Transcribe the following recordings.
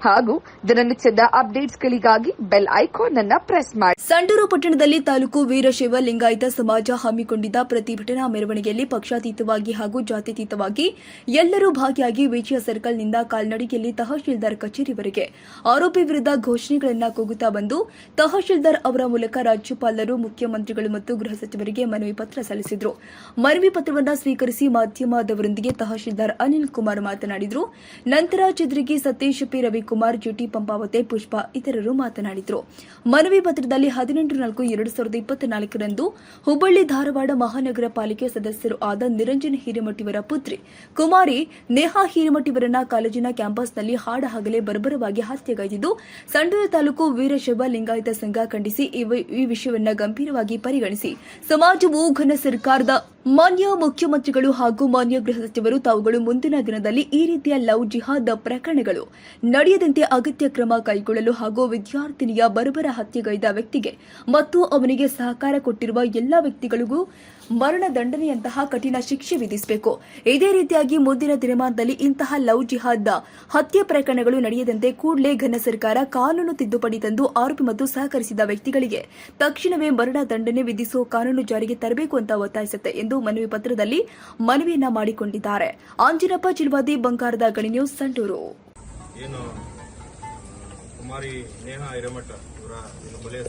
ಹಾಗೂ ದಿನನಿತ್ಯದ ಅಪ್ಡೇಟ್ಸ್ಗಳಿಗಾಗಿ ಬೆಲ್ ಐಕಾನ್ ಅನ್ನು ಪ್ರೆಸ್ ಮಾಡಿ. ಸಂಡೂರು ಪಟ್ಟಣದಲ್ಲಿ ತಾಲೂಕು ವೀರಶೈವ ಲಿಂಗಾಯತ ಸಮಾಜ ಹಮ್ಮಿಕೊಂಡಿದ್ದ ಪ್ರತಿಭಟನಾ ಮೆರವಣಿಗೆಯಲ್ಲಿ ಪಕ್ಷಾತೀತವಾಗಿ ಹಾಗೂ ಜಾತ್ಯತೀತವಾಗಿ ಎಲ್ಲರೂ ಭಾಗಿಯಾಗಿ ವಿಜಯ ಸರ್ಕಲ್ನಿಂದ ಕಾಲ್ನಡಿಗೆಯಲ್ಲಿ ತಹಶೀಲ್ದಾರ್ ಕಚೇರಿವರೆಗೆ ಆರೋಪಿ ವಿರುದ್ಧ ಘೋಷಣೆಗಳನ್ನು ಕೂಗುತ್ತಾ ಬಂದು, ತಹಶೀಲ್ದಾರ್ ಅವರ ಮೂಲಕ ರಾಜ್ಯಪಾಲರು, ಮುಖ್ಯಮಂತ್ರಿಗಳು ಮತ್ತು ಗೃಹ ಸಚಿವರಿಗೆ ಮನವಿ ಪತ್ರ ಸಲ್ಲಿಸಿದರು. ಮನವಿ ಪತ್ರವನ್ನು ಸ್ವೀಕರಿಸಿ ಮಾಧ್ಯಮದವರೊಂದಿಗೆ ತಹಶೀಲ್ದಾರ್ ಅನಿಲ್ ಕುಮಾರ್ ಮಾತನಾಡಿದರು. ನಂತರ ಚದ್ರಿಗೆ Satish P Ravikumar G T Pampavathi, Pushpa ಇತರರು ಮಾತನಾಡಿದರು. ಮನವಿ ಪತ್ರದಲ್ಲಿ ಹದಿನೆಂಟು ನಾಲ್ಕು ಎರಡು ಸಾವಿರದ ಇಪ್ಪತ್ನಾಲ್ಕರಂದು ಹುಬ್ಬಳ್ಳಿ ಧಾರವಾಡ ಮಹಾನಗರ ಪಾಲಿಕೆ ಸದಸ್ಯರು ಆದ ನಿರಂಜನ್ ಹಿರೇಮಠಿಯವರ ಪುತ್ರಿ ಕುಮಾರಿ ನೇಹಾ ಹಿರೇಮಠಿವರನ್ನ ಕಾಲೇಜಿನ ಕ್ಯಾಂಪಸ್ನಲ್ಲಿ ಹಾಡಹಗಲೇ ಬರ್ಬರವಾಗಿ ಹತ್ಯೆಗೈದಿದ್ದು, ಸಂಡೂರು ತಾಲೂಕು ವೀರಶೈವ ಲಿಂಗಾಯತ ಸಂಘ ಖಂಡಿಸಿ ಈ ವಿಷಯವನ್ನ ಗಂಭೀರವಾಗಿ ಪರಿಗಣಿಸಿ. ಸಮಾಜವು ಘನ ಸರ್ಕಾರದ ಮಾನ್ಯ ಮುಖ್ಯಮಂತ್ರಿಗಳು ಹಾಗೂ ಮಾನ್ಯ ಗೃಹ ಸಚಿವರು ತಾವುಗಳು ಮುಂದಿನ ದಿನದಲ್ಲಿ ಈ ರೀತಿಯ ಲವ್ ಜಿಹಾದ್ ಪ್ರಕರಣಗಳು ನಡೆಯದಂತೆ ಅಗತ್ಯ ಕ್ರಮ ಕೈಗೊಳ್ಳಲು ಹಾಗೂ ವಿದ್ಯಾರ್ಥಿನಿಯ ಬರಬರ ಹತ್ಯೆಗೈದ ವ್ಯಕ್ತಿಗೆ ಮತ್ತು ಅವನಿಗೆ ಸಹಕಾರ ಕೊಟ್ಟಿರುವ ಎಲ್ಲಾ ವ್ಯಕ್ತಿಗಳಿಗೂ ಮರಣ ದಂಡನೆಯಂತಹ ಕಠಿಣ ಶಿಕ್ಷೆ ವಿಧಿಸಬೇಕು. ಇದೇ ರೀತಿಯಾಗಿ ಮುಂದಿನ ದಿನಮಾನದಲ್ಲಿ ಇಂತಹ ಲವ್ ಜಿಹಾದ್ ಹತ್ಯೆ ಪ್ರಕರಣಗಳು ನಡೆಯದಂತೆ ಕೂಡಲೇ ಘನ ಸರ್ಕಾರ ಕಾನೂನು ತಿದ್ದುಪಡಿ ತಂದು ಆರೋಪಿ ಮತ್ತು ಸಹಕರಿಸಿದ ವ್ಯಕ್ತಿಗಳಿಗೆ ತಕ್ಷಣವೇ ಮರಣ ದಂಡನೆ ವಿಧಿಸುವ ಕಾನೂನು ಜಾರಿಗೆ ತರಬೇಕು ಅಂತ ಒತ್ತಾಯಿಸುತ್ತೆ ಎಂದು ಮನವಿ ಪತ್ರದಲ್ಲಿ ಮನವಿಯನ್ನ ಮಾಡಿಕೊಂಡಿದ್ದಾರೆ. ಆಂಜಿನಪ್ಪ, ಚಿಲ್ವಾದಿ, ಬಂಗಾರದ ಗಣಿ ನ್ಯೂಸ್, ಸಂಡೂರು.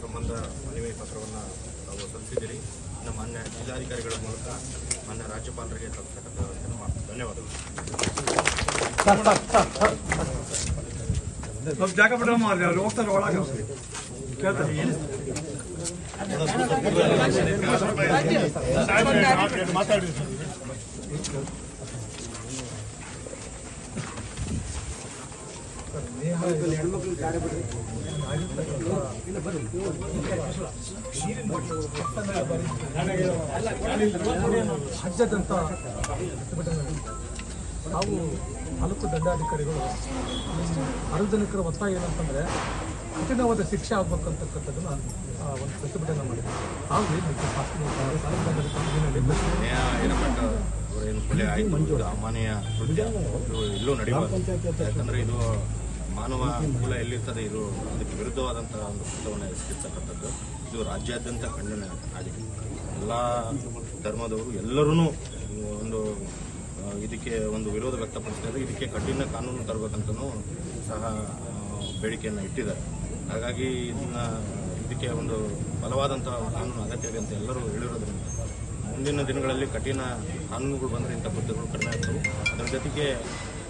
ಸಂಬಂಧ ಮನವಿ ಪತ್ರವನ್ನು ನಾವು ನಮ್ಮ ಮಾನ್ಯ ಜಿಲ್ಲಾಧಿಕಾರಿಗಳ ಮೂಲಕ ಮಾನ್ಯ ರಾಜ್ಯಪಾಲರಿಗೆ ತಲುಪತಕ್ಕಂಥ ವ್ಯವಸ್ಥೆಯನ್ನು ಮಾಡ್ತೀವಿ. ಧನ್ಯವಾದಗಳು. ಸ್ವಲ್ಪ ಜಾಗ ಬಿಡ ಮಾರ್ರಿ ಅವ್ರು ಹೋಗ್ತಾರೆ ಒಳಗೆ. ಕೇಳ್ತಾರೆ. ರಾಜ್ಯಾದ್ಯಂತ ನಾವು ತಾಲೂಕು ದಂಡಾಧಿಕಾರಿಗಳು ಸಾರ್ವಜನಿಕರ ಒತ್ತಾಯ ಏನಂತಂದ್ರೆ ಕಠಿಣವಾದ ಶಿಕ್ಷೆ ಆಗ್ಬೇಕಂತಕ್ಕಂಥದ್ದನ್ನ ಆ, ಒಂದು ಪ್ರತಿಭಟನೆ ಮಾಡಿದ್ವಿ ಹಾಗೂ ಅಮಾನೀಯ ಕೃತ್ಯ. ಇದು ಎಲ್ಲೂ ನಡೆಯುವ ಯಾಕಂದರೆ ಇದು ಮಾನವ ಕುಲ ಎಲ್ಲಿರ್ತದೆ ಇದು ಅದಕ್ಕೆ ವಿರುದ್ಧವಾದಂತಹ ಒಂದು ಕೃತ್ಯವನ್ನು ಎಸಗಿರ್ತಕ್ಕಂಥದ್ದು ಇದು ರಾಜ್ಯಾದ್ಯಂತ ಖಂಡನೆ ಆಗಿದೆ. ಎಲ್ಲ ಧರ್ಮದವರು ಎಲ್ಲರೂ ಒಂದು ಇದಕ್ಕೆ ಒಂದು ವಿರೋಧ ವ್ಯಕ್ತಪಡಿಸಿದ್ದಾರೆ. ಇದಕ್ಕೆ ಕಠಿಣ ಕಾನೂನು ತರಬೇಕಂತನೂ ಸಹ ಬೇಡಿಕೆಯನ್ನು ಇಟ್ಟಿದ್ದಾರೆ. ಹಾಗಾಗಿ ಇದನ್ನ, ಇದಕ್ಕೆ ಒಂದು ಬಲವಾದಂಥ ಕಾನೂನು ಅಗತ್ಯವಿದೆ ಅಂತ ಎಲ್ಲರೂ ಹೇಳಿರೋದ್ರಿಂದ ಮುಂದಿನ ದಿನಗಳಲ್ಲಿ ಕಠಿಣ ಕಾನೂನುಗಳು ಬಂದರೆ ಇಂಥ ಕೃತ್ಯಗಳು ಕಡಿಮೆ ಆಗ್ತವೆ. ಅದರ ಜೊತೆಗೆ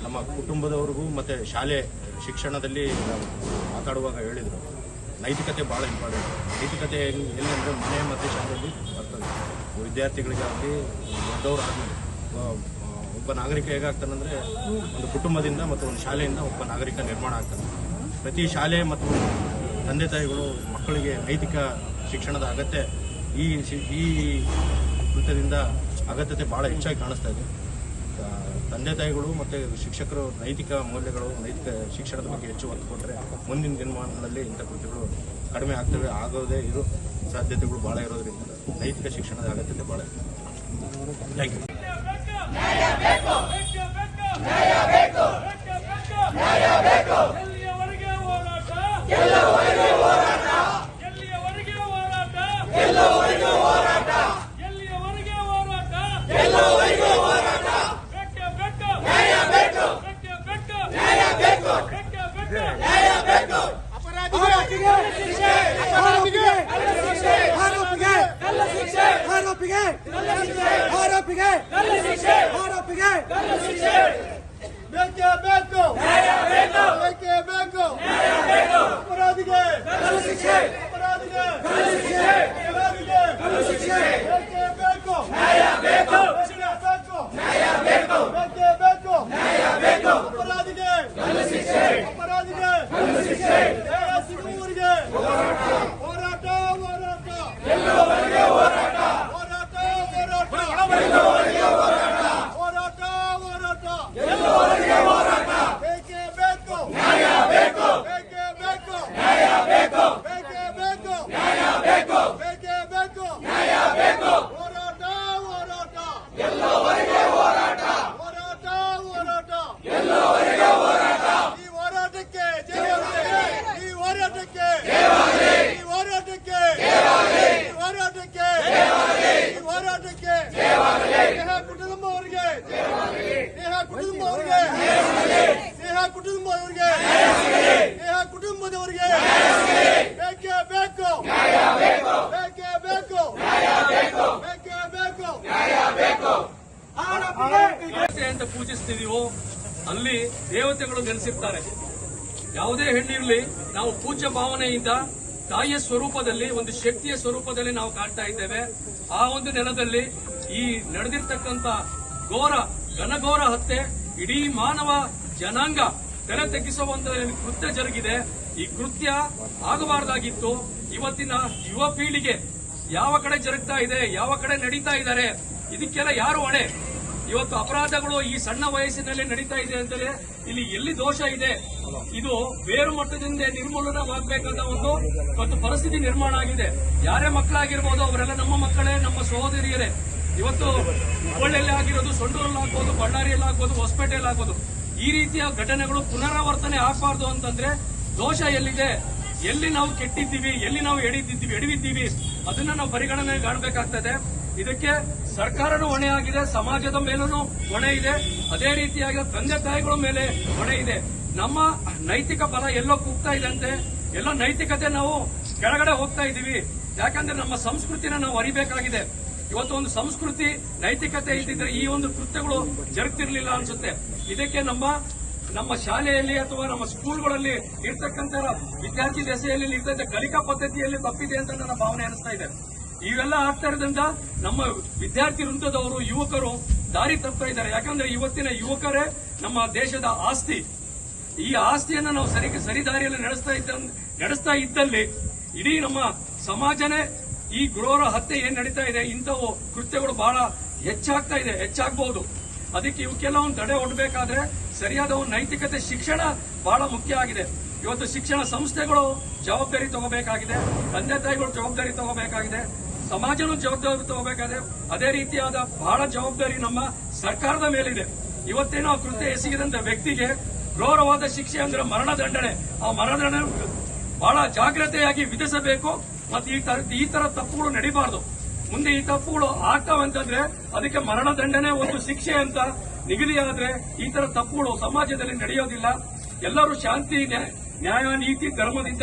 ನಮ್ಮ ಕುಟುಂಬದವ್ರಿಗೂ ಮತ್ತು ಶಾಲೆ ಶಿಕ್ಷಣದಲ್ಲಿ ಮಾತಾಡುವಾಗ ಹೇಳಿದರು. ನೈತಿಕತೆ ಭಾಳ ಇಂಪಾರ್ಟೆಂಟ್ ನೈತಿಕತೆ ಎಲ್ಲಿ ಅಂದರೆ ಮನೆ ಮತ್ತು ಶಾಲೆಯಲ್ಲಿ ಬರ್ತದೆ. ವಿದ್ಯಾರ್ಥಿಗಳಿಗಾಗಲಿ, ದೊಡ್ಡವರಾಗಲಿ, ಒಬ್ಬ ನಾಗರಿಕ ಹೇಗಾಗ್ತಾನಂದರೆ ಒಂದು ಕುಟುಂಬದಿಂದ ಮತ್ತು ಒಂದು ಶಾಲೆಯಿಂದ ಒಬ್ಬ ನಾಗರಿಕ ನಿರ್ಮಾಣ ಆಗ್ತಾನೆ. ಪ್ರತಿ ಶಾಲೆ ಮತ್ತು ತಂದೆ ತಾಯಿಗಳು ಮಕ್ಕಳಿಗೆ ನೈತಿಕ ಶಿಕ್ಷಣದ ಅಗತ್ಯ ಈ ಈ ಕೃತ್ಯದಿಂದ ಅಗತ್ಯತೆ ಭಾಳ ಹೆಚ್ಚಾಗಿ ಕಾಣಿಸ್ತಾ ಇದೆ. ತಂದೆ ತಾಯಿಗಳು ಮತ್ತು ಶಿಕ್ಷಕರು ನೈತಿಕ ಮೌಲ್ಯಗಳು, ನೈತಿಕ ಶಿಕ್ಷಣದ ಬಗ್ಗೆ ಹೆಚ್ಚು ಒತ್ತು ಕೊಟ್ಟರೆ ಮುಂದಿನ ದಿನಮಾನಗಳಲ್ಲಿ ಇಂಥ ಕೃತಿಗಳು ಕಡಿಮೆ ಆಗ್ತವೆ, ಆಗೋದೇ ಇರೋ ಸಾಧ್ಯತೆಗಳು ಭಾಳ ಇರೋದ್ರಿಂದ ನೈತಿಕ ಶಿಕ್ಷಣದ ಅಗತ್ಯತೆ ಭಾಳ ಇದೆ. ಥ್ಯಾಂಕ್ ಯು ಎಲ್ಲಿಯವರೆಗೆ ಹೋರಾಟ ಎಲ್ಲಿಯವರೆಗೆ ಹೋರಾಟ ಎಲ್ಲಿಯವರೆಗೆ ಹೋರಾಟ ಎಲ್ಲಿಯವರೆಗೆ ಹೋರಾಟ ಎಲ್ಲವರೆಗೆ ಹೋರಾಟ ಬೇಕೇ ಬೇಕು ನ್ಯಾಯ ಬೇಕು ಬೇಕೇ ಬೇಕು ನ್ಯಾಯ ಬೇಕು ಬೇಕೇ ಬೇಕು ನ್ಯಾಯ ಬೇಕು ಅಪರಾಧಿಗೆ ಶಿಕ್ಷೆ ಅಪರಾಧಿಗೆ ಶಿಕ್ಷೆ ಆರೋಪಿಗೆ ಕಲ್ಲ ಶಿಕ್ಷೆ ಆರೋಪಿಗೆ? ಆರೋಪಿಗೆ? ಆರೋಪಿಗೆ? ಬೇಕೇ ಬೇಕು. ಬೇಕು ಬೇಕೇ. ಅಪರಾಧಿಗೆ. ಅಪರಾಧಿಗೆ ಕಲ್ಲ ಶಿಕ್ಷೆ ಬೇಕೇ ಬೇಕು ನ್ಯಾಯ ಬೇಕು ಬೇಕೇ ಬೇಕು ನ್ಯಾಯ ಬೇಕು ಬೇಕೇ ಬೇಕು ನ್ಯಾಯ ಬೇಕು ಅಪರಾಧಿಗೆ ಕಲ್ಲ ಶಿಕ್ಷೆ ಅಪರಾಧಿಗೆ ಕಲ್ಲ ಶಿಕ್ಷೆ ನ್ಯಾಯ ಸಿಗುವವರೆಗೆ ಹೋರಾಟ ಹೋರಾಟ ಹೋರಾಟ ಎಲ್ಲವರೆಗೆ ಹೋರಾಟ ಹೋರಾಟ ಹೋರಾಟ ಎಲ್ಲವರೆಗೆ ಹೋರಾಟ ಹೋರಾಟ ಹೋರಾಟ ಎಲ್ಲವರೆಗೆ ಹೋರಾಟ ಬೇಕೇ ಬೇಕು ನ್ಯಾಯ ಬೇಕು ಬೇಕೇ ಬೇಕು ನ್ಯಾಯ ಬೇಕು ಬೇಕೇ ಅಂತ ಪೂಜಿಸ್ತಿದೀವೋ ಅಲ್ಲಿ ದೇವತೆಗಳು ನೆಲೆಸಿರ್ತಾರೆ ಯಾವುದೇ ಹೆಣ್ಣಿರಲಿ ನಾವು ಪೂಜ್ಯ ಭಾವನೆಯಿಂದ ತಾಯಿಯ ಸ್ವರೂಪದಲ್ಲಿ, ಒಂದು ಶಕ್ತಿಯ ಸ್ವರೂಪದಲ್ಲಿ ನಾವು ಕಾಣ್ತಾ ಇದ್ದೇವೆ. ಆ ಒಂದು ನೆಲದಲ್ಲಿ ಈ ನಡೆದಿರ್ತಕ್ಕಂಥ ಘೋರ, ಘನಘೋರ ಹತ್ಯೆ, ಇಡೀ ಮಾನವ ಜನಾಂಗ ತೆರೆ ತಗ್ಗಿಸುವಂತ ಕೃತ್ಯ ಜರುಗಿದೆ. ಈ ಕೃತ್ಯ ಆಗಬಾರದಾಗಿತ್ತು. ಇವತ್ತಿನ ಯುವ ಪೀಳಿಗೆ ಯಾವ ಕಡೆ ಜರುಗ್ತಾ ಇದೆ, ಯಾವ ಕಡೆ ನಡೀತಾ ಇದ್ದಾರೆ, ಇದಕ್ಕೆಲ್ಲ ಯಾರು ಹೊಣೆ? ಇವತ್ತು ಅಪರಾಧಗಳು ಈ ಸಣ್ಣ ವಯಸ್ಸಿನಲ್ಲಿ ನಡೀತಾ ಇದೆ ಅಂತಲೇ ಇಲ್ಲಿ ಎಲ್ಲಿ ದೋಷ ಇದೆ? ಇದು ಬೇರು ಮಟ್ಟದಿಂದ ನಿರ್ಮೂಲನವಾಗಬೇಕಾದ ಒಂದು ಮತ್ತು ಪರಿಸ್ಥಿತಿ ನಿರ್ಮಾಣ ಆಗಿದೆ. ಯಾರೇ ಮಕ್ಕಳಾಗಿರ್ಬೋದು, ಅವರೆಲ್ಲ ನಮ್ಮ ಮಕ್ಕಳೇ, ನಮ್ಮ ಸಹೋದರಿಯರೇ. ಇವತ್ತು ಹುಬ್ಬಳ್ಳಿಯಲ್ಲಿ ಆಗಿರೋದು ಸೊಂಡೂರಲ್ಲಿ ಆಗ್ಬೋದು, ಬಳ್ಳಾರಿಯಲ್ಲಿ ಆಗ್ಬೋದು, ಹೊಸಪೇಟೆಯಲ್ಲಿ ಆಗ್ಬೋದು. ಈ ರೀತಿಯ ಘಟನೆಗಳು ಪುನರಾವರ್ತನೆ ಆಗಬಾರ್ದು ಅಂತಂದ್ರೆ ದೋಷ ಎಲ್ಲಿದೆ? ಎಲ್ಲಿ ನಾವು ಕೆಟ್ಟಿದ್ದೀವಿ? ಎಲ್ಲಿ ನಾವು ಎಡಿದಿದ್ದೀವಿ ಎಡವಿದ್ದೀವಿ? ಅದನ್ನ ನಾವು ಪರಿಗಣನೆ ಕಾಣಬೇಕಾಗ್ತದೆ. ಇದಕ್ಕೆ ಸರ್ಕಾರನೂ ಹೊಣೆ ಆಗಿದೆ, ಸಮಾಜದ ಮೇಲೂ ಹೊಣೆ ಇದೆ, ಅದೇ ರೀತಿಯಾಗಿ ತಂದೆ ತಾಯಿಗಳ ಮೇಲೆ ಹೊಣೆ ಇದೆ. ನಮ್ಮ ನೈತಿಕ ಬಲ ಎಲ್ಲೋ ಕೂಗ್ತಾ ಇದೆ ಅಂತೆ, ಎಲ್ಲ ನೈತಿಕತೆ ನಾವು ಕೆಳಗಡೆ ಹೋಗ್ತಾ ಇದ್ದೀವಿ. ಯಾಕಂದ್ರೆ ನಮ್ಮ ಸಂಸ್ಕೃತಿನ ನಾವು ಅರಿಬೇಕಾಗಿದೆ. ಇವತ್ತು ಒಂದು ಸಂಸ್ಕೃತಿ ನೈತಿಕತೆ ಇದ್ದಿದ್ರೆ ಈ ಒಂದು ಕೃತ್ಯಗಳು ಜರುಗ್ತಿರ್ಲಿಲ್ಲ ಅನ್ಸುತ್ತೆ. ಇದಕ್ಕೆ ನಮ್ಮ ನಮ್ಮ ಶಾಲೆಯಲ್ಲಿ ಅಥವಾ ನಮ್ಮ ಸ್ಕೂಲ್ಗಳಲ್ಲಿ ಇರ್ತಕ್ಕಂಥ ವಿದ್ಯಾರ್ಥಿ ದೆಸೆಯಲ್ಲಿ ಇರ್ತಕ್ಕಂಥ ಕಲಿಕಾ ಪದ್ಧತಿಯಲ್ಲಿ ತಪ್ಪಿದೆ ಅಂತ ನನ್ನ ಭಾವನೆ ಅನಿಸ್ತಾ ಇದೆ. ಇವೆಲ್ಲ ಆಗ್ತಾ ಇರೋದ್ರಿಂದ ನಮ್ಮ ವಿದ್ಯಾರ್ಥಿ ವೃಂದದವರು, ಯುವಕರು ದಾರಿ ತಪ್ತಾ ಇದ್ದಾರೆ. ಯಾಕಂದ್ರೆ ಇವತ್ತಿನ ಯುವಕರೇ ನಮ್ಮ ದೇಶದ ಆಸ್ತಿ. ಈ ಆಸ್ತಿಯನ್ನ ನಾವು ಸರಿ ಸರಿ ದಾರಿಯಲ್ಲಿ ನಡೆಸ್ತಾ ಇದ್ದ ನಡೆಸ್ತಾ ಇದ್ದಲ್ಲಿ ಇಡೀ ನಮ್ಮ ಸಮಾಜನೇ ಈ ಗೃಹರ ಹತ್ಯೆ ಏನ್ ನಡೀತಾ ಇದೆ, ಇಂಥವು ಕೃತ್ಯಗಳು ಬಹಳ ಹೆಚ್ಚಾಗ್ತಾ ಇದೆ ಹೆಚ್ಚಾಗಬಹುದು ಅದಕ್ಕೆ ಇವಕ್ಕೆಲ್ಲ ಒಂದು ತಡೆ ಒಡ್ಬೇಕಾದ್ರೆ ಸರಿಯಾದ ಒಂದು ನೈತಿಕತೆ ಶಿಕ್ಷಣ ಬಹಳ ಮುಖ್ಯ ಆಗಿದೆ. ಇವತ್ತು ಶಿಕ್ಷಣ ಸಂಸ್ಥೆಗಳು ಜವಾಬ್ದಾರಿ ತಗೋಬೇಕಾಗಿದೆ, ತಂದೆ ತಾಯಿಗಳು ಜವಾಬ್ದಾರಿ ತಗೋಬೇಕಾಗಿದೆ ಸಮಾಜನೂ ಜವಾಬ್ದಾರಿ ತಗೋಬೇಕಾದ್ರೆ ಅದೇ ರೀತಿಯಾದ ಬಹಳ ಜವಾಬ್ದಾರಿ ನಮ್ಮ ಸರ್ಕಾರದ ಮೇಲಿದೆ. ಇವತ್ತೇನೋ ಆ ಕೃತ್ಯ ಎಸಗಿದಂತ ವ್ಯಕ್ತಿಗೆ ಗೌರವಾದ ಶಿಕ್ಷೆ ಅಂದ್ರೆ ಮರಣದಂಡನೆ ಆ ಮರಣದಂಡನೆ ಬಹಳ ಜಾಗ್ರತೆಯಾಗಿ ವಿಧಿಸಬೇಕು ಮತ್ತು ಈ ತರ ಈ ತರ ತಪ್ಪುಗಳು ನಡೀಬಾರದು. ಮುಂದೆ ಈ ತಪ್ಪುಗಳು ಆಗ್ತಾವಂತಂದ್ರೆ ಅದಕ್ಕೆ ಮರಣದಂಡನೆ ಒಂದು ಶಿಕ್ಷೆ ಅಂತ ನಿಗದಿಯಾದ್ರೆ ಈ ತರ ತಪ್ಪುಗಳು ಸಮಾಜದಲ್ಲಿ ನಡೆಯೋದಿಲ್ಲ. ಎಲ್ಲರೂ ಶಾಂತಿ ನ್ಯಾಯ- ನೀತಿ ಧರ್ಮದಿಂದ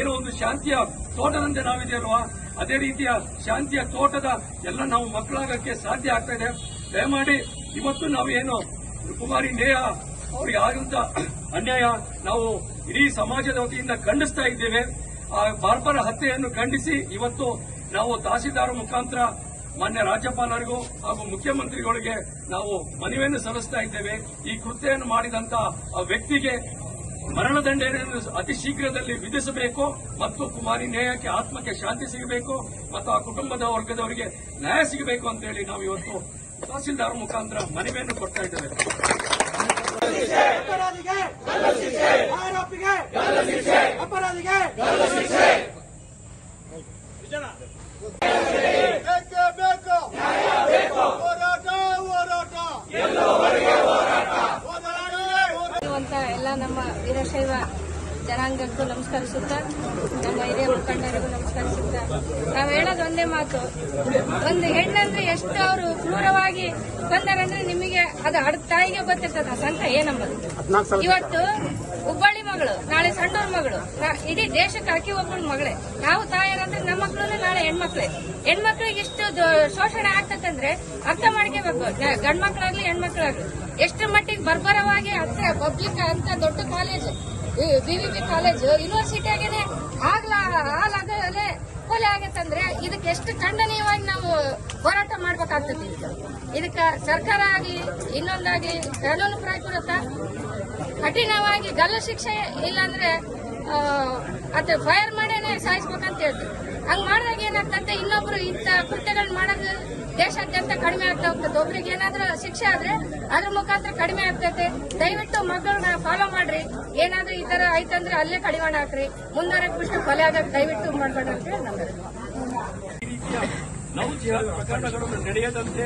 ಏನೋ ಒಂದು ಶಾಂತಿಯ ತೋಟದಂತೆ ನಾವಿದ್ದೇಲ್ವಾ ಅದೇ ರೀತಿಯ ಶಾಂತಿಯ ತೋಟದ ಎಲ್ಲ ನಾವು ಮಕ್ಕಳಾಗಕ್ಕೆ ಸಾಧ್ಯ ಆಗ್ತಾ ಇದೆ. ದಯಮಾಡಿ ಇವತ್ತು ನಾವು ಏನು ಕುಮಾರಿ ನೇಹ ಅವ್ರಿಗೆ ಆದಂತ ಅನ್ಯಾಯ ನಾವು ಇಡೀ ಸಮಾಜದ ವತಿಯಿಂದ ಖಂಡಿಸ್ತಾ ಇದ್ದೇವೆ. ಆ ಬಾರ್ಬರ ಹತ್ಯೆಯನ್ನು ಖಂಡಿಸಿ ಇವತ್ತು ನಾವು ತಹಸೀಲ್ದಾರ ಮುಖಾಂತರ ಮಾನ್ಯ ರಾಜ್ಯಪಾಲರಿಗೂ ಹಾಗೂ ಮುಖ್ಯಮಂತ್ರಿಗಳಿಗೆ ನಾವು ಮನವಿಯನ್ನು ಸಲ್ಲಿಸ್ತಾ ಇದ್ದೇವೆ. ಈ ಕೃತ್ಯವನ್ನು ಮಾಡಿದಂತ ವ್ಯಕ್ತಿಗೆ ಮರಣದಂಡನೆಯನ್ನು ಅತಿ ಶೀಘ್ರದಲ್ಲಿ ವಿಧಿಸಬೇಕು ಮತ್ತು ಕುಮಾರಿ ನ್ಯಾಯಕ್ಕೆ ಆತ್ಮಕ್ಕೆ ಶಾಂತಿ ಸಿಗಬೇಕು ಮತ್ತು ಆ ಕುಟುಂಬದ ವರ್ಗದವರಿಗೆ ನ್ಯಾಯ ಸಿಗಬೇಕು ಅಂತ ಹೇಳಿ ನಾವು ಇವತ್ತು ತಹಸೀಲ್ದಾರ್ ಮುಖಾಂತರ ಮನವಿಯನ್ನು ಕೊಡ್ತಾ ಇದ್ದೇವೆ. ಅಪರಾಧಿಗೆ ಆರೋಪಿಗೆ ಅಪರಾಧಿಗೆ ಬೇಕೇ ಬೇಕು ಹೋರಾಟ ಹೋರಾಟ ಹೋರಾಟ ಇರುವಂತ ಎಲ್ಲ ನಮ್ಮ ವೀರಶೈವ ಜನಾಂಗಕ್ಕೂ ನಮಸ್ಕರಿಸುತ್ತಾ? ನಮ್ಮ ಹಿರಿಯ ಮುಖಂಡರಿಗೂ ನಮಸ್ಕರಿಸುತ್ತಾ? ನಾವು ಹೇಳೋದು ಒಂದೇ ಮಾತು. ಒಂದು ಹೆಣ್ಣಂದ್ರೆ ಎಷ್ಟು ಅವರು ಕ್ರೂರವಾಗಿ ಬಂದಾರಂದ್ರೆ ನಿಮಗೆ ಅದು ಅಡ್ ತಾಯಿಗೆ ಗೊತ್ತಿರ್ತದ. ಸಂತ ಏನಂಬುದು ಇವತ್ತು ಹುಬ್ಬಳ್ಳಿ ಮಗಳು ನಾಳೆ ಸಣ್ಣವ್ರ ಮಗಳು ಇಡೀ ದೇಶಕ್ಕೆ ಅಕ್ಕಿ ಒಬ್ಬಳ ಮಗಳೇ. ನಾವು ತಾಯರಂದ್ರೆ ನಮ್ಮ ಮಕ್ಕಳು ನಾಳೆ ಹೆಣ್ಮಕ್ಳೆ. ಹೆಣ್ಮಕ್ಳಿಗೆ ಇಷ್ಟು ಶೋಷಣೆ ಆಗ್ತದಂದ್ರೆ ಅರ್ಥ ಮಾಡ್ಕೋಬೇಕು. ಗಂಡ್ಮಕ್ಳಾಗ್ಲಿ ಹೆಣ್ಮಕ್ಳಾಗ್ಲಿ. ಎಷ್ಟು ಮಟ್ಟಿಗೆ ಬರ್ಬರವಾಗಿ ಹತ್ರ ಪಬ್ಲಿಕ್ ಅಂತ ದೊಡ್ಡ ಕಾಲೇಜ್ ಬಿವಿಪಿ ಕಾಲೇಜು ಯೂನಿವರ್ಸಿಟಿ ಆಗಿದೆ. ಆಗ್ಲ ಹಾಲಾಗಲೇ ಕೊಲೆ ಆಗತ್ತಂದ್ರೆ ಇದಕ್ಕೆ ಎಷ್ಟು ಖಂಡನೀಯವಾಗಿ ನಾವು ಹೋರಾಟ ಮಾಡ್ಬೇಕಾಗ್ತದೆ ಇದಕ್ಕ ಸರ್ಕಾರ ಆಗ್ಲಿ ಇನ್ನೊಂದಾಗಿ ಕಾನೂನು ಪ್ರಕೃತ ಕಠಿಣವಾಗಿ ಗಲ್ಲು ಶಿಕ್ಷೆ ಇಲ್ಲಾಂದ್ರೆ ಅದ ಫೈರ್ ಮಾಡೇನೆ ಸಾಯಿಸ್ಬೇಕಂತ ಹೇಳ್ತೀವಿ. ಹಂಗ್ ಮಾಡಿದಾಗ ಏನಾಗ್ತಂತೆ? ಇನ್ನೊಬ್ರು ಇಂಥ ಕೃತ್ಯಗಳನ್ನ ಮಾಡೋದು ದೇಶಾದ್ಯಂತ ಕಡಿಮೆ ಆಗ್ತಾ ಒಬ್ರಿಗೆ ಏನಾದ್ರೂ ಶಿಕ್ಷೆ ಆದ್ರೆ ಅದ್ರ ಮುಖಾಂತರ ಕಡಿಮೆ ಆಗ್ತೈತೆ. ದಯವಿಟ್ಟು ಮಕ್ಕಳನ್ನ ಫಾಲೋ ಮಾಡ್ರಿ. ಏನಾದ್ರೂ ಈ ತರ ಆಯ್ತಂದ್ರೆ ಅಲ್ಲೇ ಕಡಿವಾಣ ಹಾಕ್ರಿ. ಮುಂದಾರಕ್ ಬಿಟ್ಟು ಕೊಲೆ ಆಗಕ್ ದಯವಿಟ್ಟು ಮಾಡ್ಬೇಡ ಅಂತ ಈ ಪ್ರಕರಣಗಳನ್ನು ನಡೆಯದಂತೆ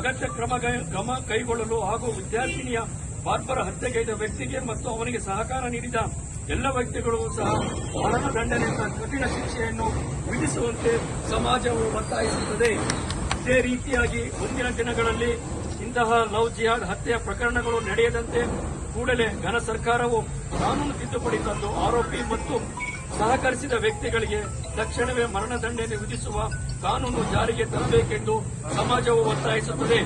ಅಗತ್ಯ ಕ್ರಮ ಕ್ರಮ ಕೈಗೊಳ್ಳಲು ಹಾಗೂ ವಿದ್ಯಾರ್ಥಿನಿಯ ಬಾರ್ಬರ ಹತ್ಯೆಗೈದ ವ್ಯಕ್ತಿಗೆ ಮತ್ತು ಅವನಿಗೆ ಸಹಕಾರ ನೀಡಿದ ಎಲ್ಲ ವ್ಯಕ್ತಿಗಳು ಸಹ ಮರಣ ದಂಡನೆಯ ಕಠಿಣ ಶಿಕ್ಷೆಯನ್ನು ವಿಧಿಸುವಂತೆ ಸಮಾಜವು ಒತ್ತಾಯಿಸುತ್ತದೆ. ಇದೇ ರೀತಿಯಾಗಿ ಮುಂದಿನ ದಿನಗಳಲ್ಲಿ ಇಂತಹ ಲವ್ ಜಿಹಾದ್ ಹತ್ಯೆಯ ಪ್ರಕರಣಗಳು ನಡೆಯದಂತೆ ಕೂಡಲೇ ಘನ ಸರ್ಕಾರವು ಕಾನೂನು ತಿದ್ದುಪಡಿ ತಂದು ಆರೋಪಿ ಮತ್ತು ಸಹಕರಿಸಿದ ವ್ಯಕ್ತಿಗಳಿಗೆ ತಕ್ಷಣವೇ ಮರಣದಂಡನೆ ವಿಧಿಸುವ ಕಾನೂನು ಜಾರಿಗೆ ತರಬೇಕೆಂದು ಸಮಾಜವು ಒತ್ತಾಯಿಸುತ್ತದೆ.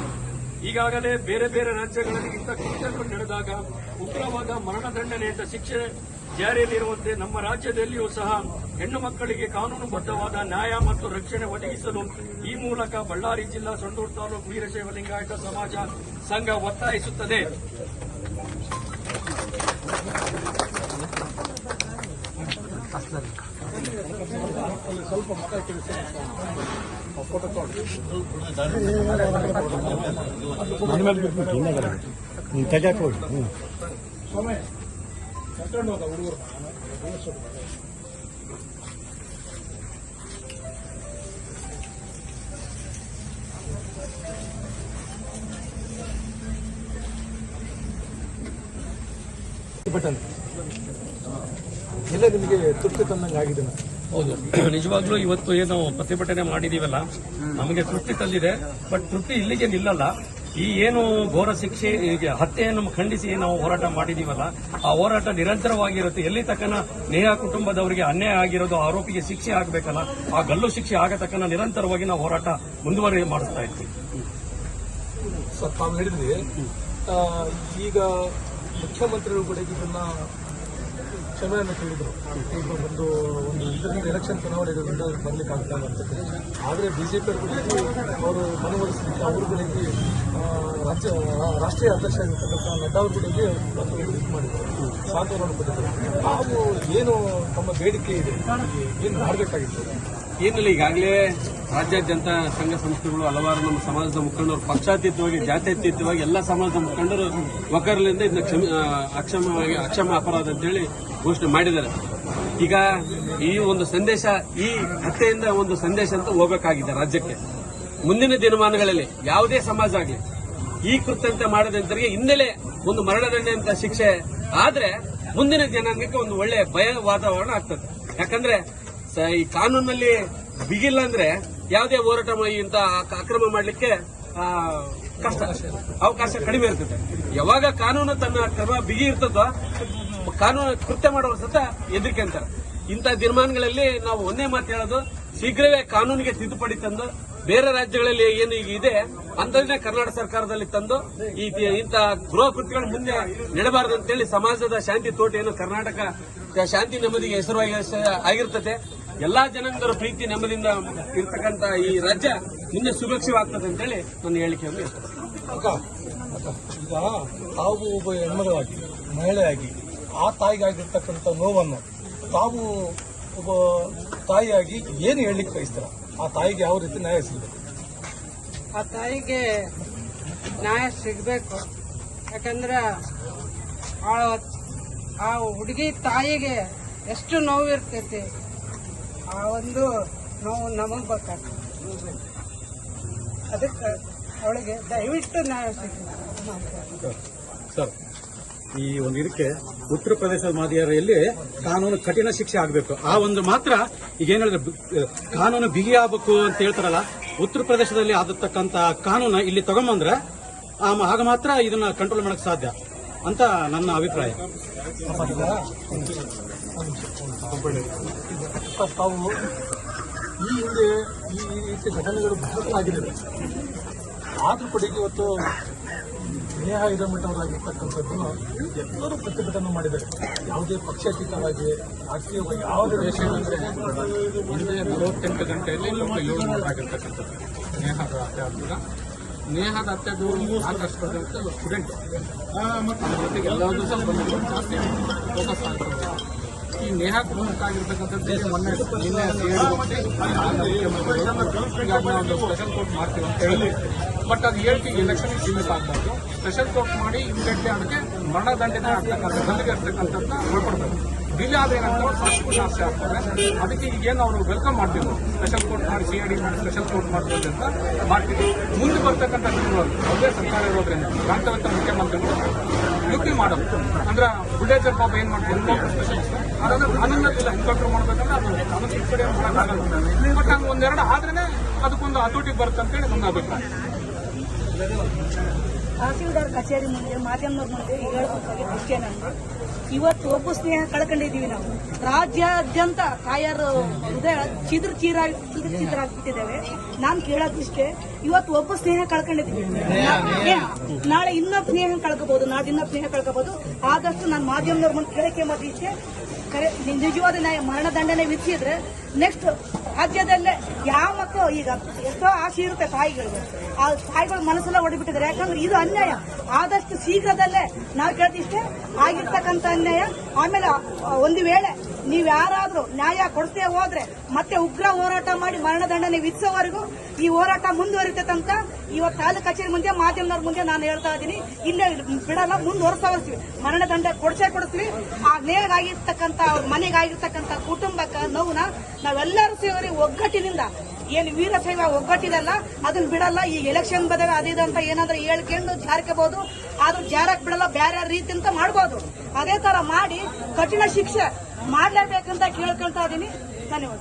ಈಗಾಗಲೇ ಬೇರೆ ಬೇರೆ ರಾಜ್ಯಗಳಲ್ಲಿ ಇಂಥ ಕೃತ್ಯಗಳು ನಡೆದಾಗ ಉಗ್ರವಾದ ಮರಣದಂಡನೆ ದಂಡನೆಯಿಂದ ಶಿಕ್ಷೆ ಜಾರಿಯಲ್ಲಿರುವಂತೆ ನಮ್ಮ ರಾಜ್ಯದಲ್ಲಿಯೂ ಸಹ ಹೆಣ್ಣು ಮಕ್ಕಳಿಗೆ ಕಾನೂನುಬದ್ಧವಾದ ನ್ಯಾಯ ಮತ್ತು ರಕ್ಷಣೆ ಒದಗಿಸಲು ಈ ಮೂಲಕ ಬಳ್ಳಾರಿ ಜಿಲ್ಲಾ ಸಂಡೂರು ತಾಲೂಕು ವೀರಶೈವ ಲಿಂಗಾಯತ ಸಮಾಜ ಸಂಘ ಒತ್ತಾಯಿಸುತ್ತದೆ. ನೀನು ತೆಗ್ಯಾಕ ಹೋಗಿ ಹ್ಞೂ ಬಟನ್. ಎಲ್ಲ ನಿಮಗೆ ತೃಪ್ತಿ ತಂದಂಗೆ ಆಗಿದೆ ಹೌದು. ನಿಜವಾಗ್ಲೂ ಇವತ್ತು ಏನು ಪ್ರತಿಭಟನೆ ಮಾಡಿದೀವಲ್ಲ ನಮಗೆ ತೃಪ್ತಿ ತಂದಿದೆ ಬಟ್ ತೃಪ್ತಿ ಇಲ್ಲಿಗೆ ನಿಲ್ಲಲ್ಲ. ಈ ಏನು ಘೋರ ಶಿಕ್ಷೆ ಹತ್ಯೆಯನ್ನು ಖಂಡಿಸಿ ನಾವು ಹೋರಾಟ ಮಾಡಿದೀವಲ್ಲ, ಆ ಹೋರಾಟ ನಿರಂತರವಾಗಿರುತ್ತೆ. ಎಲ್ಲಿ ತಕ್ಕನ ನೇಹ ಕುಟುಂಬದವರಿಗೆ ಅನ್ಯಾಯ ಆಗಿರೋದು, ಆರೋಪಿಗೆ ಶಿಕ್ಷೆ ಆಗಬೇಕಲ್ಲ, ಆ ಗಲ್ಲು ಶಿಕ್ಷೆ ಆಗ ತಕ್ಕನ ನಿರಂತರವಾಗಿ ನಾವು ಹೋರಾಟ ಮುಂದುವರಿ ಮಾಡಿಸ್ತಾ ಇರ್ತೀವಿ ಸರ್, ತಾವು ಹೇಳಿದ್ರಿ ಈಗ ಮುಖ್ಯಮಂತ್ರಿಗಳು ಕೂಡ ಇದನ್ನ ಕ್ಷಮೆಯನ್ನು ಕೇಳಿದರು ಈಗ ಒಂದು ಒಂದು ಇದರಿಂದ ಎಲೆಕ್ಷನ್ ಚುನಾವಣೆಗಳಿಂದ ಬರಲಿಕ್ಕೆ ಆಗ್ತಾ ಅಂತ ಆದರೆ ಬಿಜೆಪಿ ಅವರು ಮನವೊಲಿಸಲಿಕ್ಕೆ ಅವರುಗಳಿಗೆ ರಾಜ್ಯ, ರಾಷ್ಟ್ರೀಯ ಅಧ್ಯಕ್ಷ ಆಗಿರ್ತಕ್ಕಂಥ ನಡ್ಡಾ ಅವರುಗಳಿಗೆ ಒಂದು ಇದು ಮಾಡಿದ್ದಾರೆ ಸಾಂತ್ವನ ಕೊಟ್ಟಿದ್ದಾರೆ ನಾವು ಏನು ತಮ್ಮ ಬೇಡಿಕೆ ಇದೆ, ಏನು ಮಾಡಬೇಕಾಗಿತ್ತು? ಏನಿಲ್ಲ, ಈಗಾಗಲೇ ರಾಜ್ಯಾದ್ಯಂತ ಸಂಘ ಸಂಸ್ಥೆಗಳು ಹಲವಾರು ನಮ್ಮ ಸಮಾಜದ ಮುಖಂಡರು ಪಕ್ಷಾತೀತವಾಗಿ, ಜಾತ್ಯತೀತವಾಗಿ ಎಲ್ಲ ಸಮಾಜದ ಮುಖಂಡರು ಒಕ್ಕರಲಿಂದ ಇದನ್ನ ಕ್ಷಮ ಅಕ್ಷಮವಾಗಿ ಅಕ್ಷಮ ಅಪರಾಧ ಅಂತೇಳಿ ಘೋಷಣೆ ಮಾಡಿದ್ದಾರೆ. ಈಗ ಈ ಒಂದು ಸಂದೇಶ, ಈ ಹತ್ಯೆಯಿಂದ ಒಂದು ಸಂದೇಶ ಅಂತ ಹೋಗಬೇಕಾಗಿದೆ ರಾಜ್ಯಕ್ಕೆ. ಮುಂದಿನ ದಿನಮಾನಗಳಲ್ಲಿ ಯಾವುದೇ ಸಮಾಜ ಆಗಲಿ, ಈ ಕೃತ್ಯಂತ ಮಾಡದಂತರಿಗೆ ಹಿನ್ನೆಲೆ ಒಂದು ಮರಣದಂಡೆ ಅಂತ ಶಿಕ್ಷೆ ಆದರೆ ಮುಂದಿನ ಜನಾಂಗಕ್ಕೆ ಒಂದು ಒಳ್ಳೆ ಭಯ ವಾತಾವರಣ ಆಗ್ತದೆ. ಯಾಕಂದ್ರೆ ಈ ಕಾನೂನಲ್ಲಿ ಬಿಗಿಲ್ಲ ಅಂದ್ರೆ ಯಾವುದೇ ಹೋರಾಟ ಮಾಡಿ ಇಂಥ ಅಕ್- ಅಕ್ರಮ ಮಾಡಲಿಕ್ಕೆ ಕಷ್ಟ. ಅವಕಾಶ ಕಡಿಮೆ ಇರ್ತದೆ. ಯಾವಾಗ ಕಾನೂನು ತನ್ನ ಕ್ರಮ ಬಿಗಿ ಇರ್ತದೋ, ಕಾನೂನು ಕೃತ್ಯ ಮಾಡೋರು ಸತ ಎದುರಿಕೆ ಅಂತಾರೆ. ಇಂಥ ದಿನಮಾನಗಳಲ್ಲಿ ನಾವು ಒಂದೇ ಮಾತು ಹೇಳೋದು, ಶೀಘ್ರವೇ ಕಾನೂನಿಗೆ ತಿದ್ದುಪಡಿ ತಂದು, ಬೇರೆ ರಾಜ್ಯಗಳಲ್ಲಿ ಏನು ಈಗ ಇದೆ ಅಂತದನ್ನೇ ಕರ್ನಾಟಕ ಸರ್ಕಾರದಲ್ಲಿ ತಂದು, ಈ ಇಂಥ ಗೃಹ ಕೃತ್ಯಗಳು ಮುಂದೆ ನಡೆಬಾರದು ಅಂತೇಳಿ ಸಮಾಜದ ಶಾಂತಿ ತೋಟ ಏನು ಕರ್ನಾಟಕ ಶಾಂತಿ ನೆಮ್ಮದಿಗೆ ಹೆಸರು ಆಗಿರ್ತದೆ. ಎಲ್ಲಾ ಜನಾಂಗದವರ ಪ್ರೀತಿ ನೆಮ್ಮದಿಯಿಂದ ಇರ್ತಕ್ಕಂತ ಈ ರಾಜ್ಯ ಮುಂದೆ ಸುಭಿಕ್ಷವಾಗ್ತದೆ ಅಂತೇಳಿ ನನ್ನ ಹೇಳಿಕೆಯನ್ನು ಈಗ ತಾವು ಒಬ್ಬ ಹೆಣ್ಮಗಳಾಗಿ ಮಹಿಳೆಯಾಗಿ ಆ ತಾಯಿಗಾಗಿರ್ತಕ್ಕಂಥ ನೋವನ್ನು ತಾವು ಒಬ್ಬ ತಾಯಿಯಾಗಿ ಏನು ಹೇಳಲಿಕ್ಕೆ ಬಯಸ್ತೀರ? ಆ ತಾಯಿಗೆ ಯಾವ ರೀತಿ ನ್ಯಾಯ ಸಿಗಬೇಕು? ಆ ತಾಯಿಗೆ ನ್ಯಾಯ ಸಿಗಬೇಕು. ಯಾಕಂದ್ರೆ ಆ ಆ ಹುಡುಗಿ ತಾಯಿಗೆ ಎಷ್ಟು ನೋವು ಇರ್ತೈತಿ ಆ ಒಂದು ನೋವು ನಮಗೆ ಬೇಕಾಗ್ತದೆ. ಅದಕ್ಕೆ ಅವಳಿಗೆ ದಯವಿಟ್ಟು ನ್ಯಾಯ ಸರ್ ಈ ಒಂದು ಇದಕ್ಕೆ ಉತ್ತರ ಪ್ರದೇಶದ ಮಾದರಿಯಲ್ಲಿ ಕಾನೂನು ಕಠಿಣ ಶಿಕ್ಷೆ ಆಗಬೇಕು. ಆ ಒಂದು ಮಾತ್ರ ಈಗ ಏನ್ ಹೇಳಿದ್ರೆ ಕಾನೂನು ಬಿಗಿ ಆಗಬೇಕು ಅಂತ ಹೇಳ್ತಾರಲ್ಲ ಉತ್ತರ ಪ್ರದೇಶದಲ್ಲಿ ಆದತಕ್ಕಂತ ಕಾನೂನು ಇಲ್ಲಿ ತಗೊಂಬಂದ್ರೆ ಆ- ಆಗ ಮಾತ್ರ ಇದನ್ನ ಕಂಟ್ರೋಲ್ ಮಾಡಕ್ ಸಾಧ್ಯ ಅಂತ ನನ್ನ ಅಭಿಪ್ರಾಯ. ತಾವು ಈ ಹಿಂದೆ ಈ ರೀತಿಯ ರೀತಿ ಘಟನೆಗಳು ಬಹಳ ಆಗಿದೆ ಆದರೂ ಕೂಡ ಇವತ್ತು ಸ್ನೇಹ ಹಿರೇಮಠವರಾಗಿರ್ತಕ್ಕಂಥದ್ದನ್ನು ಎಲ್ಲರೂ ಪ್ರತಿಭಟನೆ ಮಾಡಿದ್ದಾರೆ. ಯಾವುದೇ ಪಕ್ಷಾತೀತವಾಗಿ, ರಾಜಕೀಯವಾಗಿ ಯಾವುದೇ ದೇಶ ಹಿಂದೆ ನಲವತ್ತೆಂಟು ಗಂಟೆಯಲ್ಲಿ ಏಳು ಸ್ನೇಹದ ಆಗಿರ್ತಕ್ಕಂಥದ್ದು ನೇಹದ ಹತ್ಯೆ ಆಗ್ತದ ನೇಹದ ಹತ್ಯೆದು ಸಾಕಷ್ಟು ಸ್ಟೂಡೆಂಟ್ ಜೊತೆಗೆ ಎಲ್ಲದೂ ಸಹ ಬಂದಿದ್ದು ಜಾಸ್ತಿ ಫೋಕಸ್ ಈ ನೇಹ ಕುಟುಂಬಕ್ಕಾಗಿರ್ತಕ್ಕಂಥದ್ದು ಮೊನ್ನೆ ನಿನ್ನೆ ಮುಖ್ಯಮಂತ್ರಿಗಳು ಒಂದು ಸ್ಪೆಷಲ್ ಕೋರ್ಟ್ ಮಾಡ್ತೀವಿ ಅಂತ ಹೇಳಿ. ಬಟ್ ಅದು ಹೇಳ್ತೀವಿ ಎಲೆಕ್ಷನ್ ಸೀಮಿತ ಆಗಬಾರ್ದು. ಸ್ಪೆಷಲ್ ಕೋರ್ಟ್ ಮಾಡಿ ಇಮಿಡಿಯೇಟ್ಲಿ ಅದಕ್ಕೆ ಮರಣದಂಡನೆ ಆಗ್ತಕ್ಕಂಥ ಗಲ್ಲಿಗೆ ಇರ್ತಕ್ಕಂಥದ್ದನ್ನ ಒಳಪಡಬೇಕು ಡಿಲೇ ಆದ್ರೆ ಏನಾಗ್ತದೆ ಸಾಕಷ್ಟು ಜಾಸ್ತಿ ಆಗ್ತದೆ. ಅದಕ್ಕೆ ಈಗೇನು ಅವರು ವೆಲ್ಕಮ್ ಮಾಡ್ತೀವಿ ಸ್ಪೆಷಲ್ ಕೋರ್ಟ್ ಮಾಡಿ ಸಿ ಐ ಡಿ ಮಾಡಿ ಸ್ಪೆಷಲ್ ಕೋರ್ಟ್ ಮಾಡ್ಬೋದು ಅಂತ ಮಾಡ್ತೀವಿ ಮುಂದೆ ಬರ್ತಕ್ಕಂಥ ದಿನಗಳಲ್ಲಿ ಅದೇ. ಸರ್ಕಾರ ಇರೋದ್ರಿಂದ ಪ್ರಾಂತವಂತ ಮುಖ್ಯಮಂತ್ರಿಗಳು ಯುಕ್ತಿ ಮಾಡೋದು. ಅಂದ್ರೆ ಬುಲ್ಡೇಜರ್ ಬಾಬು ಏನ್ ಮಾಡ್ತೀವಿ ಸ್ಪೆಷಲಿಸ್ಟ್ ಅದನ್ನ ಅದನ್ನ ಇಲ್ಲ ಎನ್ಕೌಂಟರ್ ಮಾಡ್ಬೇಕಂದ್ರೆ ಅದು ಅದನ್ನ ಈ ಕಡೆ ಮಾಡೋಕ್ಕಾಗಲ್ಲ ಬಟ್ ಹಂಗೆ ಒಂದೆರಡು ಆದ್ರೇನೆ ಅದಕ್ಕೊಂದು ಹತೋಟಿಗೆ ಬರುತ್ತೆ ಅಂತೇಳಿ ನನ್ನ ಅಭಿಪ್ರಾಯ ತಹಸೀಲ್ದಾರ್ ಕಚೇರಿ ಮುಂದೆ, ಮಾಧ್ಯಮದವ್ರ ಮುಂದೆ ಹೇಳಬೇಕಾಗಿ ನಂದು. ಇವತ್ತು ಒಬ್ಬ ಸ್ನೇಹ ಕಳ್ಕೊಂಡಿದ್ದೀವಿ ನಾವು. ರಾಜ್ಯಾದ್ಯಂತ ತಾಯರು ಹೃದಯ ಚಿದ್ರ ಚೀರ ಚಿದ್ರ ಚಿತ್ರ ಆಗ್ಬಿಟ್ಟಿದ್ದೇವೆ ನಾನು ಕೇಳೋದಿಷ್ಟೇ ಇವತ್ತು ಒಬ್ಬ ಸ್ನೇಹ ಕಳ್ಕೊಂಡಿದ್ದೀವಿ. ನಾಳೆ ಇನ್ನೊಬ್ಬ ಸ್ನೇಹ ಕಳ್ಕೋಬಹುದು ಇನ್ನೊಬ್ಬ ಸ್ನೇಹ ಕಳ್ಕೋಬಹುದು ಆದಷ್ಟು ನಾನು ಮಾಧ್ಯಮದವ್ರ ಮುಂದೆ ಕೇಳಕ್ಕೆ ಮಾಡಿ ಇಷ್ಟೇ ನಿಜವಾದ ಮರಣದಂಡನೆ ವಿಧಿಸಿದ್ರೆ ನೆಕ್ಸ್ಟ್ ರಾಜ್ಯದಲ್ಲೇ ಯಾವ ಮಕ್ಕಳು ಈಗ ಎಷ್ಟೋ ಆಸೆ ಇರುತ್ತೆ ತಾಯಿಗಳಿಗೆ. ಆ ತಾಯಿಗಳ ಮನಸ್ಸೆಲ್ಲ ಹೊಡಿಬಿಟ್ಟಿದ್ರೆ ಯಾಕಂದ್ರೆ ಇದು ಅನ್ಯಾಯ. ಆದಷ್ಟು ಶೀಘ್ರದಲ್ಲೇ ನಾವು ಕೇಳ್ತಿಷ್ಟೇ ಆಗಿರ್ತಕ್ಕಂಥ ಅನ್ಯಾಯ. ಆಮೇಲೆ ಒಂದು ವೇಳೆ ನೀವು ಯಾರಾದ್ರೂ ನ್ಯಾಯ ಕೊಡ್ತೇ ಹೋದ್ರೆ ಮತ್ತೆ ಉಗ್ರ ಹೋರಾಟ ಮಾಡಿ ಮರಣದಂಡನೆ ವಿಧಿಸೋವರೆಗೂ ಈ ಹೋರಾಟ ಮುಂದುವರಿತ ತನಕ ಇವತ್ತು ತಾಲೂಕು ಕಚೇರಿ ಮುಂದೆ, ಮಾಧ್ಯಮದವ್ರ ಮುಂದೆ ನಾನು ಹೇಳ್ತಾ ಇದ್ದೀನಿ. ಇಲ್ಲೇ ಬಿಡಲ್ಲ ಮುಂದುವರಿಸ್ತೀವಿ ಮರಣದಂಡ ಕೊಡಿಸೇ ಕೊಡಿಸ್ತೀವಿ. ಆ ನೇಗಾಗಿರ್ತಕ್ಕಂಥ ಅವ್ರ ಮನೆಗಾಗಿರ್ತಕ್ಕಂಥ ಕುಟುಂಬಕ್ಕೆ ನೋವುನ ನಾವೆಲ್ಲರೂ ಸೇರಿ ಒಗ್ಗಟ್ಟಿನಿಂದ, ಏನು ವೀರಶೈವ ಒಗ್ಗಟ್ಟಿದಲ್ಲ, ಅದನ್ನ ಬಿಡಲ್ಲ. ಈ ಎಲೆಕ್ಷನ್ ಅದಿದೆ ಅಂತ ಏನಾದ್ರೂ ಹೇಳ್ಕೊಂಡು ಜಾರಕಬಹುದು ಆದ್ರೂ ಜಾರಕ್ ಬಿಡಲ್ಲ ಬೇರೆ ರೀತಿ ಅಂತ ಮಾಡ್ಬೋದು. ಅದೇ ತರ ಮಾಡಿ ಕಠಿಣ ಶಿಕ್ಷೆ ಮಾಡ್ಲೇಬೇಕಂತ ಕೇಳ್ಕೊಳ್ತಾ ಇದ್ದೀನಿ ಧನ್ಯವಾದ